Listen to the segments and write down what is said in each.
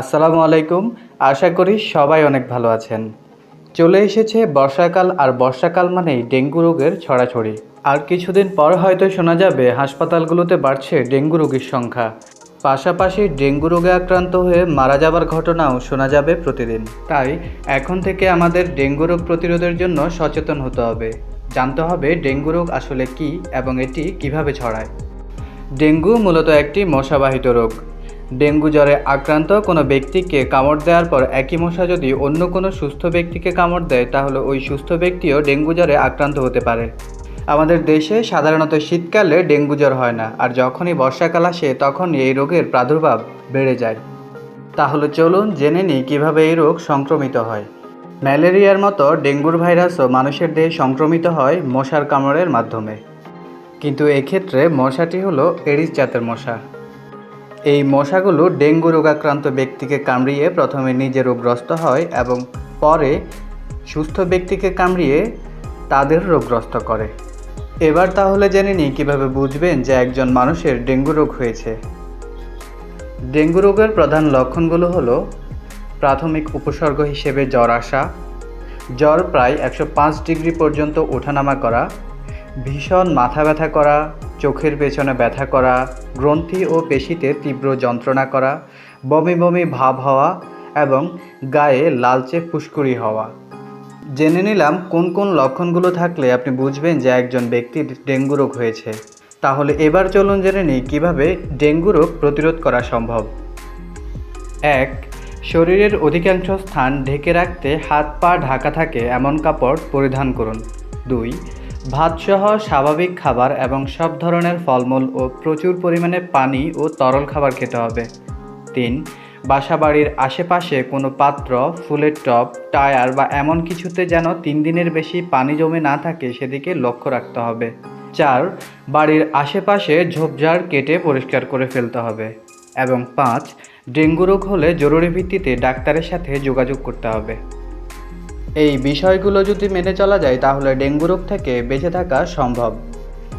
আসসালামু আলাইকুম। আশা করি সবাই অনেক ভালো আছেন। চলে এসেছে বর্ষাকাল আর বর্ষাকাল মানেই ডেঙ্গু রোগের ছড়াছড়ি। আর কিছুদিন পর হয়তো শোনা যাবে, হাসপাতালগুলোতে বাড়ছে ডেঙ্গু রোগীর সংখ্যা। পাশাপাশি ডেঙ্গু রোগে আক্রান্ত হয়ে মারা যাবার ঘটনাও শোনা যাবে প্রতিদিন। তাই এখন থেকে আমাদের ডেঙ্গু রোগ প্রতিরোধের জন্য সচেতন হতে হবে। জানতে হবে ডেঙ্গু রোগ আসলে কী এবং এটি কীভাবে ছড়ায়। ডেঙ্গু মূলত একটি মশাবাহিত রোগ। ডেঙ্গু জ্বরে আক্রান্ত কোনো ব্যক্তিকে কামড় দেওয়ার পর একই মশা যদি অন্য কোনো সুস্থ ব্যক্তিকে কামড় দেয়, তাহলে ওই সুস্থ ব্যক্তিও ডেঙ্গু জ্বরে আক্রান্ত হতে পারে। আমাদের দেশে সাধারণত শীতকালে ডেঙ্গু জ্বর হয় না, আর যখনই বর্ষাকাল আসে, তখনই এই রোগের প্রাদুর্ভাব বেড়ে যায়। তাহলে চলুন জেনে নিই কীভাবে এই রোগ সংক্রমিত হয়। ম্যালেরিয়ার মতো ডেঙ্গুর ভাইরাসও মানুষের দেহে সংক্রমিত হয় মশার কামড়ের মাধ্যমে। কিন্তু এক্ষেত্রে মশাটি হলো এডিস জাতের মশা। এই মশাগুলো ডেঙ্গু রোগাক্রান্ত ব্যক্তিকে কামড়িয়ে প্রথমে নিজে রোগগ্রস্ত হয় এবং পরে সুস্থ ব্যক্তিকে কামড়িয়ে তাদের রোগগ্রস্ত করে। এবার তাহলে জেনে নিই কীভাবে বুঝবেন যে একজন মানুষের ডেঙ্গু রোগ হয়েছে। ডেঙ্গু রোগের প্রধান লক্ষণগুলো হলো প্রাথমিক উপসর্গ হিসেবে জ্বর আসা, জ্বর প্রায় একশো পাঁচ ডিগ্রি পর্যন্ত ওঠানামা করা, ভীষণ মাথা ব্যথা করা চোখের পেছনে ব্যথা করা, গ্রন্থি ও পেশিতে তীব্র যন্ত্রণা করা, বমি বমি ভাব হওয়া এবং গায়ে লালচে ফুসকুড়ি হওয়া। জেনে নিলাম কোন কোন লক্ষণগুলো থাকলে আপনি বুঝবেন যে একজন ব্যক্তির ডেঙ্গু রোগ হয়েছে। তাহলে এবার চলুন জেনে নিই কীভাবে ডেঙ্গু রোগ প্রতিরোধ করা সম্ভব। এক, শরীরের অধিকাংশ স্থান ঢেকে রাখতে হাত পা ঢাকা থাকে এমন কাপড় পরিধান করুন। দুই ভাতসহ স্বাভাবিক খাবার এবং সব ধরনের ফলমূল ও প্রচুর পরিমাণে পানি ও তরল খাবার খেতে হবে। তিন, বাসাবাড়ির আশেপাশে কোনো পাত্র, ফুলের টব, টায়ার বা এমন কিছুতে যেন তিন দিনের বেশি পানি জমে না থাকে সেদিকে লক্ষ্য রাখতে হবে। চার, বাড়ির আশেপাশে ঝোপঝাড় কেটে পরিষ্কার করে ফেলতে হবে। এবং পাঁচ, ডেঙ্গু রোগ হলে জরুরি ভিত্তিতে ডাক্তারের সাথে যোগাযোগ করতে হবে। এই বিষয়গুলো যদি মেনে চলা যায়, তাহলে ডেঙ্গু রোগ থেকে বেঁচে থাকা সম্ভব।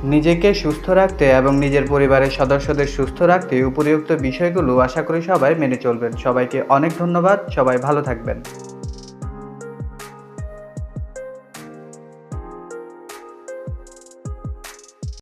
নিজেকে সুস্থ রাখতে এবং নিজের পরিবারের সদস্যদের সুস্থ রাখতে উপরিউক্ত বিষয়গুলো আশা করি সবাই মেনে চলবেন। সবাইকে অনেক ধন্যবাদ। সবাই ভালো থাকবেন।